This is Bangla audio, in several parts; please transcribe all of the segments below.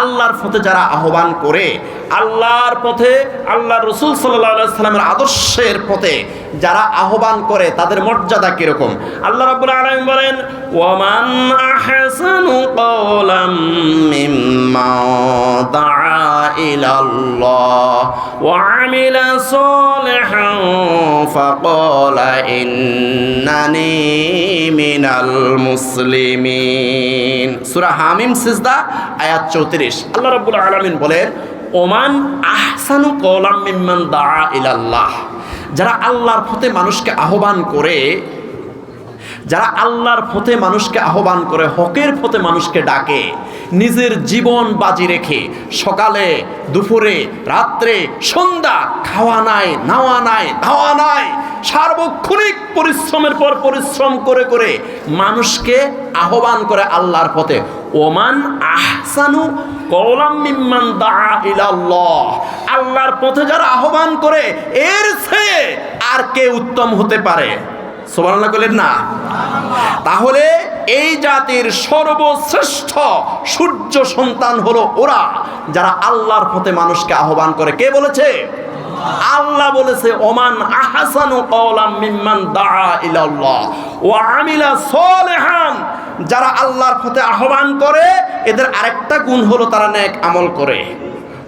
আল্লাহর পথে যারা আহ্বান করে, আল্লাহর পথে আল্লাহ রসুল সাল্লামের আদর্শের পথে যারা আহ্বান করে, তাদের মর্যাদা কীরকম? আল্লাহ রাব্বুল আলামিন বলেন, ওয়ামান আহসানু কওলাম মিম্মা দাআ ইলাল্লাহ ওয়া আমিলা সালিহান ফাকালা ইন্নানি মিনাল মুসলিমিন। সূরা হামিম, সিজদা, আয়াত 34 আল্লাহ রাব্বুল আলামিন বলেন, ওমান আহসানু কওলাম মিম্মান দাআ ইলাল্লাহ। যারা আল্লাহর পথে মানুষকে আহ্বান করে, যারা আল্লাহর পথে মানুষকে আহ্বান করে, হকের পথে মানুষকে ডাকে, নিজের জীবন বাজি রেখে, সকালে, দুপুরে, রাত্রে, সন্ধ্যা, খাওয়া নাই, নাওয়া নাই, ধাওয়া নাই সার্বক্ষণিক পরিশ্রমের পর পরিশ্রম করে করে মানুষকে আহ্বান করে আল্লাহর পথে। ওমান আহসানু আল্লাহর পথে যারা আহ্বান করে, এর চেয়ে আর কে উত্তম হতে পারে? সুবহানাল্লাহ বলেন না। তাহলে এই জাতির সর্বশ্রেষ্ঠ সূর্য সন্তান হলো ওরা, যারা আল্লাহর পথে মানুষকে আহ্বান করে। কে বলেছে? আল্লাহ বলেছে, ওমান আহসানু কওলাম মিম্মান দাআ ইলাল্লাহ ওয়া আমিলা সলিহান। যারা আল্লাহর পথে আহ্বান করে, এদের আরেকটা গুণ হলো তারা নেক আমল করে।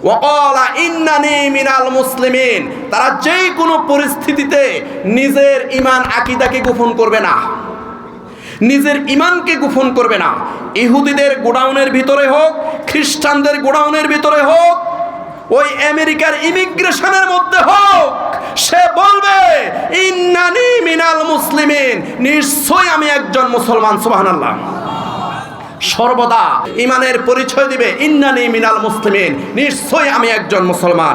ওয়াকালা ইন্নানি মিনাল মুসলিমিন। তারা যেই কোনো পরিস্থিতিতে নিজের ইমান আকিদাকে গোপন করবে না। নিজের ইমানকে গোপন করবে না। ইহুদিদের গোডাউনের ভিতরে হোক, খ্রিস্টানদের গোডাউনের ভিতরে হোক ওই আমেরিকার ইমিগ্রেশনের মধ্যে হোক, সে বলবে, ইন্নানি মিনাল মুসলিমিন। নিশ্চয় আমি একজন মুসলমান, সুবহানাল্লাহ। সর্বদা ইমানের পরিচয় দিবে, ইন্নানি মিনাল মুসলিমিন। নিশ্চয় আমি একজন মুসলমান।